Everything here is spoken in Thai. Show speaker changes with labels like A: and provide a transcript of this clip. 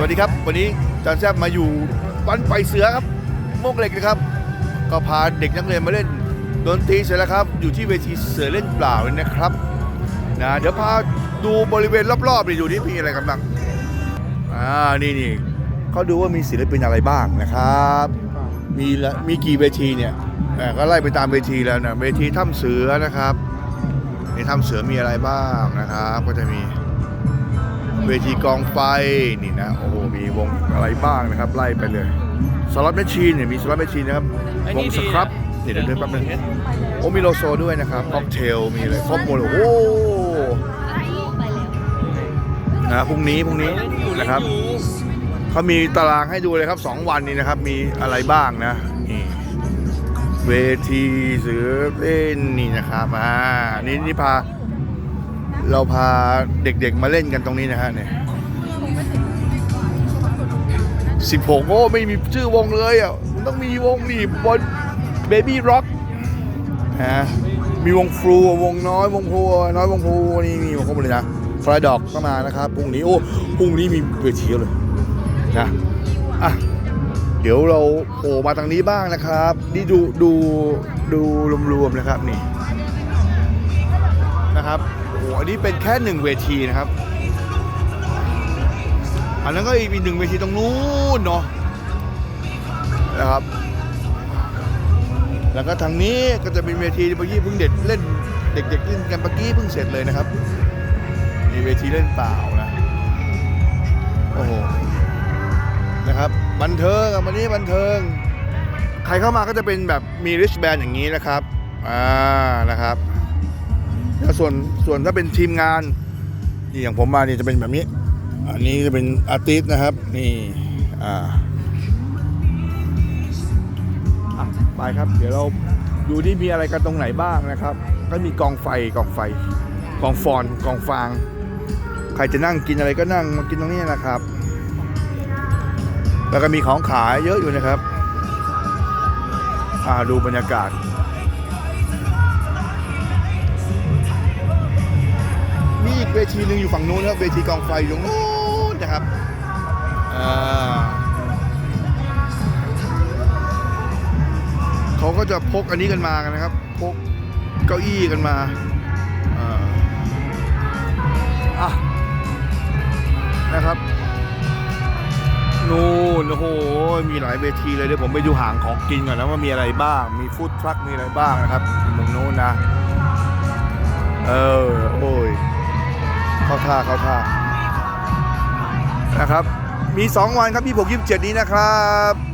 A: วัสดีครับ วันนี้จอนแซบมาอยู่วันไปเสือครับโมกเหล็กนะครับ ก็พาเด็กนักเรียนมาเล่นดนตรีเสร็จแล้วครับ อยู่ที่เวทีเสือเล่นเปล่าเลยนะครับนะเดี๋ยวพาดูบริเวณรอบๆนี่ดูนี่มีอะไรกันบ้างอ่านี่นี่เขาดูว่ามีศิลปินอะไรบ้างนะครับ มีละมีกี่เวทีเนี่ยอ่ก็ไล่ไปตามเวทีแล้วนะเวทีถ้ำเสือนะครับในถ้ำเสือมีอะไรบ้างนะครับ ก็จะมี เวทีกองไฟนี่นะโอ้โหมีวงอะไรบ้างนะครับ ไล่ไปเลยสล็อตแมชชีนเนี่ยมีสล็อตแมชชีนนะครับ
B: ไอ้
A: ว
B: นี่
A: ง
B: ดี
A: สครับนี่เดี๋ยวเดินแป๊บนึงโอ้มีโลโซด้วยนะครับค็อกเทลมีอะไรครบหมดเลยโอ้นะพรุ่งนี้พรุ่งนี้นะครับเขามีตารางให้ดูเลยครับ 2 วันนี้นะครับ มีอะไรบ้างนะนี่เวทีเสือเล่นนี่นะครับอ่านี่นี่พา เราพาเด็กๆมาเล่นกันตรงนี้นะฮะเนี่ยสิบหกโอ้ไม่มีชื่อวงเลยอะมันต้องมีวงนี่บนเบบี้ร็อกฮะมีวงฟลูวงน้อยวงพูน้อยวงพูนี่มีวงครบเลยนะฟลายดอกก็มานะครับพรุ่งนี้โอ้พรุ่งนี้มีเวทีเลยนะอะเดี๋ยวเราโผล่มาทางนี้บ้างนะครับนี่ดูดูดูรวมๆนะครับนี่นะครับ โอ้โหอันนี้เป็นแค่หนึ่งเวทีนะครับ อันนั้นก็อีกหนึ่งเวทีตรงนู้นเนาะนะครับ แล้วก็ทางนี้ก็จะเป็นเวทีเมื่อกี้เพิ่งเด็ดเล่นเด็กๆเล่นกันเมื่อกี้เพิ่งเสร็จเลยนะครับมีเวทีเล่นเปล่านะโอ้โหนะครับบันเทิงอันนี้บันเทิง ใครเข้ามาก็จะเป็นแบบมีริชแบนอย่างนี้นะครับอ่านะครับ แล้วส่วนส่วนถ้าเป็นทีมงานนี่อย่างผมมานี่จะเป็นแบบนี้ อันนี้จะเป็นอาร์ติสต์นะครับ นี่อ่าไปครับ เดี๋ยวเราดูที่มีอะไรกันตรงไหนบ้างนะครับ ก็มีกองไฟกองไฟกองฟอนกองฟาง ใครจะนั่งกินอะไรก็นั่งมากินตรงนี้นะครับ แล้วก็มีของขายเยอะอยู่นะครับ อ่าดูบรรยากาศ วทีหนึ่งอยู่ฝั่งนู้นครับเวทีกองไฟอยู่ตรงนู้นนะครับเขาก็จะพกอันนี้กันมากันนะครับ พกเก้าอี้กันมาอ่าอะนะครับนู่นโอ้โหมีหลายเวทีเลยเดี๋ยวผมไปดูหางของกินก่อนนะว่ามีอะไรบ้าง มีฟู้ดทรัคมีอะไรบ้างนะครับตรงนู้นนะ เออ โอ้ย เข้าท่าเข้าท่านะครับ มี 2 วันครับ 26 27 นี้นะครับ